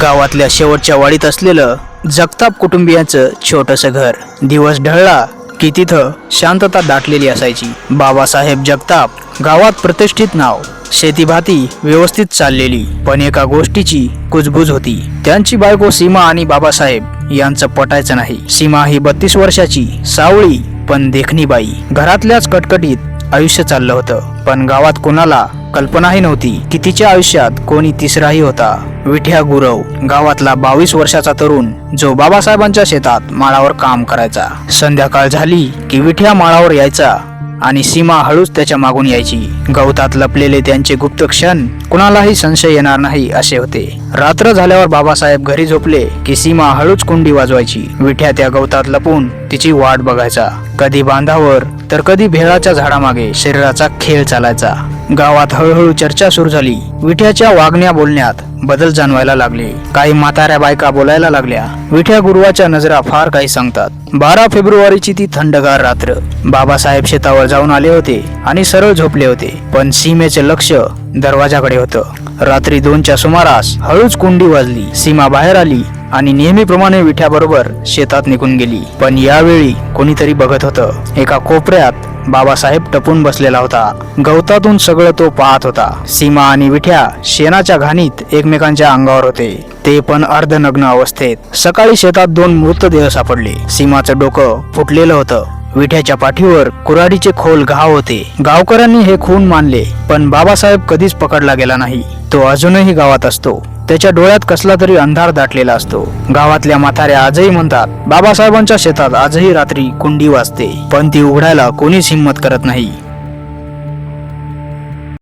गावातल्या शेवटच्या वाडीत असलेलं जगताप कुटुंबियांचं छोटंसं घर. दिवस ढळला की तिथं शांतता दाटलेली असायची. बाबासाहेब जगताप गावात प्रतिष्ठित नाव शेतीभाती व्यवस्थित चाललेली पण एका गोष्टीची कुजबुज होती. त्यांची बायको सीमा आणि बाबासाहेब यांचं पटायचं नाही. सीमा ही बत्तीस वर्षाची सावळी पण देखणी बाई घरातल्याच कटकटीत आयुष्य चाललं होतं. पण गावात कोणाला कल्पनाही नव्हती की तिच्या आयुष्यात कोणी तिसराही होता. विठ्या गुरव गावातला बावीस वर्षाचा तरुण जो बाबासाहेबांच्या शेतात माळावर काम करायचा. संध्याकाळ झाली की विठ्या माळावर यायचा आणि सीमा हळूच त्याच्या मागून यायची. गवतात लपलेले त्यांचे गुप्त क्षण कुणालाही संशय येणार नाही असे होते. रात्र झाल्यावर बाबासाहेब घरी झोपले की सीमा हळूच कुंडी वाजवायची. विठ्या त्या गवतात लपून तिची वाट बघायचा. कधी बांधावर तर कधी भेळाच्या झाडामागे शरीराचा खेळ चालायचा. गावात हळूहळू चर्चा सुरू झाली. विठ्याच्या वागण्या बोलण्यात बदल जाणवायला लागले. काही म्हाताऱ्या बायका बोलायला लागल्या. विठ्या गुरुवाच्या नजरा फार काही सांगतात. बारा फेब्रुवारीची ती थंडगार रात्र. बाबासाहेब शेतावर जाऊन आले होते आणि सरळ झोपले होते. पण सीमेचे लक्ष दरवाजाकडे होतं. रात्री दोनच्या सुमारास हळूच कुंडी वाजली सीमा बाहेर आली आणि नेहमीप्रमाणे विठ्याबरोबर शेतात निघून गेली. पण यावेळी कोणीतरी बघत होतं. एका कोपऱ्यात बाबासाहेब टपून बसलेला होता. गवतातून सगळं तो पाहत होता. सीमा आणि विठ्या शेणाच्या घाणीत एकमेकांच्या अंगावर होते. ते पण अर्धनग्न अवस्थेत. सकाळी शेतात दोन मृतदेह सापडले. सीमाचं डोकं फुटलेलं होतं. विठ्याच्या पाठीवर कुऱ्हाडीचे खोल घाव होते. गावकऱ्यांनी हे खून मानले पण बाबासाहेब कधीच पकडला गेला नाही. तो अजूनही गावात असतो. त्याच्या डोळ्यात कसला तरी अंधार दाटलेला असतो. गावातल्या म्हाताऱ्या आजही म्हणतात बाबासाहेबांच्या शेतात आजही रात्री कुंडी वाजते. पण ती उघडायला कोणीच हिंमत करत नाही.